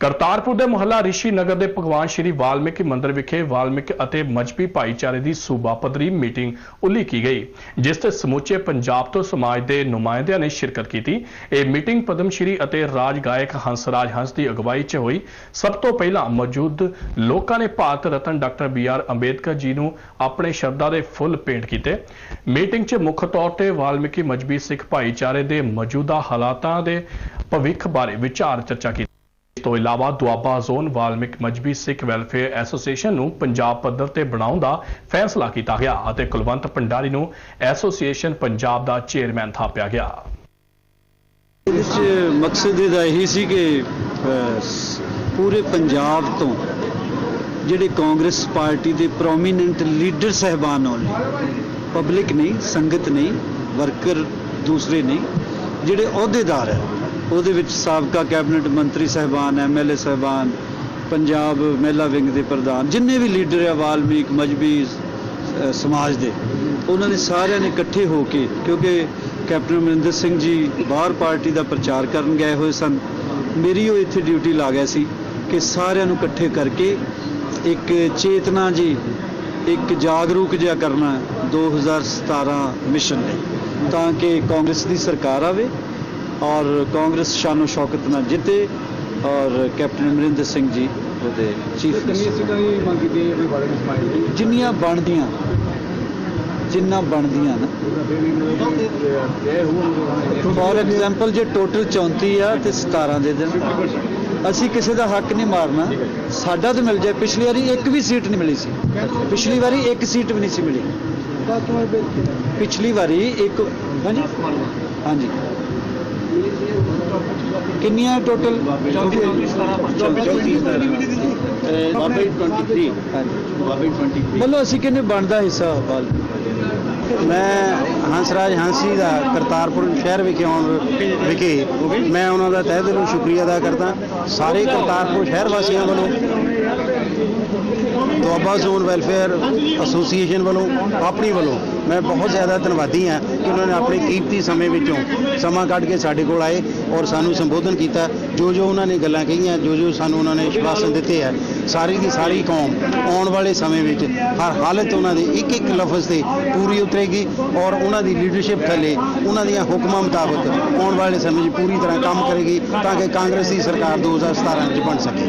ਕਰਤਾਰਪੁਰ ਦੇ ਮੁਹੱਲਾ ਰਿਸ਼ੀ ਨਗਰ ਦੇ ਭਗਵਾਨ ਸ਼੍ਰੀ ਵਾਲਮੀਕੀ ਮੰਦਿਰ ਵਿਖੇ ਵਾਲਮੀਕ ਅਤੇ ਮਜਬੀ ਭਾਈਚਾਰੇ ਦੀ ਸੂਬਾ ਪੱਧਰੀ ਮੀਟਿੰਗ ਉਲੀਕੀ ਗਈ, ਜਿਸ ਤੇ ਸਮੁੱਚੇ ਪੰਜਾਬ ਤੋਂ ਸਮਾਜ ਦੇ ਨੁਮਾਇੰਦਿਆਂ ਨੇ ਸ਼ਿਰਕਤ ਕੀਤੀ। ਇਹ ਮੀਟਿੰਗ ਪਦਮ ਸ਼੍ਰੀ ਅਤੇ ਰਾਜ ਗਾਇਕ ਹੰਸਰਾਜ ਹੰਸ ਦੀ ਅਗਵਾਈ 'ਚ ਹੋਈ। ਸਭ ਤੋਂ ਪਹਿਲਾਂ ਮੌਜੂਦ ਲੋਕਾਂ ਨੇ Bharat Ratna doctor B R Ambedkar ji ਨੂੰ ਆਪਣੇ ਸ਼ਬਦਾਂ ਦੇ ਫੁੱਲ ਭੇਂਟ ਕੀਤੇ। ਮੀਟਿੰਗ 'ਚ ਮੁੱਖ ਤੌਰ ਤੇ ਵਾਲਮੀਕੀ ਮਜਬੀ ਸਿੱਖ ਭਾਈਚਾਰੇ ਦੇ ਮੌਜੂਦਾ ਹਾਲਾਤਾਂ ਦੇ ਭਵਿੱਖ ਬਾਰੇ ਵਿਚਾਰ ਚਰਚਾ ਕੀਤੀ। ਤੋਂ ਇਲਾਵਾ Doaba zone Valmik Mazhabi Sikh welfare association ਨੂੰ ਪੰਜਾਬ ਪੱਧਰ ਤੇ ਬਣਾਉਣ ਦਾ ਫੈਸਲਾ ਕੀਤਾ ਗਿਆ ਅਤੇ ਕੁਲਵੰਤ ਭੰਡਾਰੀ ਨੂੰ ਐਸੋਸੀਏਸ਼ਨ ਪੰਜਾਬ ਦਾ ਚੇਅਰਮੈਨ ਥਾਪਿਆ ਗਿਆ। ਇਸ ਮਕਸਦ ਇਹਦਾ ਇਹੀ ਸੀ ਕਿ ਪੂਰੇ ਪੰਜਾਬ ਤੋਂ ਜਿਹੜੇ ਕਾਂਗਰਸ ਪਾਰਟੀ ਦੇ ਪ੍ਰੋਮੀਨੈਂਟ ਲੀਡਰ ਸਹਿਬਾਨ ਹੋਣ ਪਬਲਿਕ ਨਹੀਂ, ਸੰਗਤ ਨਹੀਂ, ਵਰਕਰ ਦੂਸਰੇ ਨਹੀਂ, ਜਿਹੜੇ ਅਹੁਦੇਦਾਰ ਹੈ ਉਹਦੇ ਵਿੱਚ ਸਾਬਕਾ ਕੈਬਨਿਟ ਮੰਤਰੀ ਸਹਿਬਾਨ ਐਮਐਲਏ ਸਹਿਬਾਨ, ਪੰਜਾਬ ਮਹਿਲਾ ਵਿੰਗ ਦੇ ਪ੍ਰਧਾਨ, ਜਿੰਨੇ ਵੀ ਲੀਡਰ ਆ, ਵਾਲਮੀਕ, ਮਜਬੀ ਸਮਾਜ ਦੇ, ਉਹਨਾਂ ਨੇ ਸਾਰਿਆਂ ਨੇ ਇਕੱਠੇ ਹੋ ਕੇ, ਕਿਉਂਕਿ ਕੈਪਟਨ ਅਮਰਿੰਦਰ ਸਿੰਘ ਜੀ ਬਾਹਰ ਪਾਰਟੀ ਦਾ ਪ੍ਰਚਾਰ ਕਰਨ ਗਏ ਹੋਏ ਸਨ, ਮੇਰੀ ਉਹ ਇੱਥੇ ਡਿਊਟੀ ਲਾ ਗਿਆ ਸੀ ਕਿ ਸਾਰਿਆਂ ਨੂੰ ਇਕੱਠੇ ਕਰਕੇ ਇੱਕ ਚੇਤਨਾ ਜੀ, ਇੱਕ ਜਾਗਰੂਕ ਜਿਹਾ ਕਰਨਾ 2017 ਮਿਸ਼ਨ ਲਈ ਤਾਂ ਕਿ ਕਾਂਗਰਸ ਦੀ ਸਰਕਾਰ ਆਵੇ ਔਰ ਕਾਂਗਰਸ ਸ਼ਾਨੋ ਸ਼ੌਕਤ ਨਾਲ ਜਿੱਤੇ ਔਰ ਕੈਪਟਨ ਅਮਰਿੰਦਰ ਸਿੰਘ ਜੀ ਉਹਦੇ ਚੀਫ ਮਿਨਿਸਟਰ ਜਿੰਨੀਆਂ ਬਣਦੀਆਂ ਜਿੰਨਾ ਬਣਦੀਆਂ ਨਾ। ਫੋਰ ਐਗਜ਼ਾਮਪਲ ਜੇ ਟੋਟਲ 34 ਆ ਤੇ 17 ਦੇ ਦੇਣ। ਅਸੀਂ ਕਿਸੇ ਦਾ ਹੱਕ ਨਹੀਂ ਮਾਰਨਾ। ਸਾਡਾ ਤਾਂ ਮਿਲ ਜਾਏ। ਪਿਛਲੀ ਵਾਰੀ ਇੱਕ ਵੀ ਸੀਟ ਨਹੀਂ ਮਿਲੀ ਸੀ। ਪਿਛਲੀ ਵਾਰੀ ਇੱਕ ਸੀਟ ਵੀ ਨਹੀਂ ਸੀ ਮਿਲੀ। ਪਿਛਲੀ ਵਾਰੀ ਇੱਕ ਹਾਂਜੀ? ਹਾਂਜੀ। ਕਿੰਨੀਆਂ ਟੋਟਲ ਬਾਬੇ 23 ਹਾਂਜੀ ਬਾਬੇ 23 ਬੋਲੋ ਅਸੀਂ ਕਿੰਨੇ ਬਣਦਾ ਹਿੱਸਾ ਬਾਲ? ਮੈਂ ਹੰਸਰਾਜ ਹਾਂਸੀ ਦਾ ਕਰਤਾਰਪੁਰ ਸ਼ਹਿਰ ਵਿਖੇ ਆਉਣ ਵਿਖੇ ਮੈਂ ਉਹਨਾਂ ਦਾ ਤਹਿ ਦਿਲੋਂ ਸ਼ੁਕਰੀਆ ਅਦਾ ਕਰਦਾ। ਸਾਰੇ ਕਰਤਾਰਪੁਰ ਸ਼ਹਿਰ ਵਾਸੀਆਂ ਵੱਲੋਂ। ਦੁਆਬਾ ਜ਼ੋਨ ਵੈਲਫੇਅਰ ਐਸੋਸੀਏਸ਼ਨ ਵੱਲੋਂ, ਆਪਣੀ ਵੱਲੋਂ ਮੈਂ ਬਹੁਤ ਜ਼ਿਆਦਾ ਧੰਨਵਾਦੀ ਹਾਂ ਕਿ ਉਹਨਾਂ ਨੇ ਆਪਣੇ ਕੀਮਤੀ ਸਮੇਂ ਵਿੱਚੋਂ ਸਮਾਂ ਕੱਢ ਕੇ ਸਾਡੇ ਕੋਲ ਆਏ ਔਰ ਸਾਨੂੰ ਸੰਬੋਧਨ ਕੀਤਾ। ਜੋ ਜੋ ਉਹਨਾਂ ਨੇ ਗੱਲਾਂ ਕਹੀਆਂ, ਜੋ ਜੋ ਸਾਨੂੰ ਉਹਨਾਂ ਨੇ ਵਿਸ਼ਵਾਸਨ ਦਿੱਤੇ ਆ, ਸਾਰੀ ਦੀ ਸਾਰੀ ਕੌਮ ਆਉਣ ਵਾਲੇ ਸਮੇਂ ਵਿੱਚ ਹਰ ਹਾਲਤ ਉਹਨਾਂ ਦੇ ਇੱਕ ਇੱਕ ਲਫ਼ਜ਼ ਤੇ ਪੂਰੀ ਉਤਰੇਗੀ ਔਰ ਉਹਨਾਂ ਦੀ ਲੀਡਰਸ਼ਿਪ ਥੱਲੇ ਉਹਨਾਂ ਦੀਆਂ ਹੁਕਮਾਂ ਮੁਤਾਬਕ ਆਉਣ ਵਾਲੇ ਸਮੇਂ 'ਚ ਪੂਰੀ ਤਰ੍ਹਾਂ ਕੰਮ ਕਰੇਗੀ ਤਾਂ ਕਿ ਕਾਂਗਰਸ ਦੀ ਸਰਕਾਰ 2017 ਵਿੱਚ ਬਣ ਸਕੇ।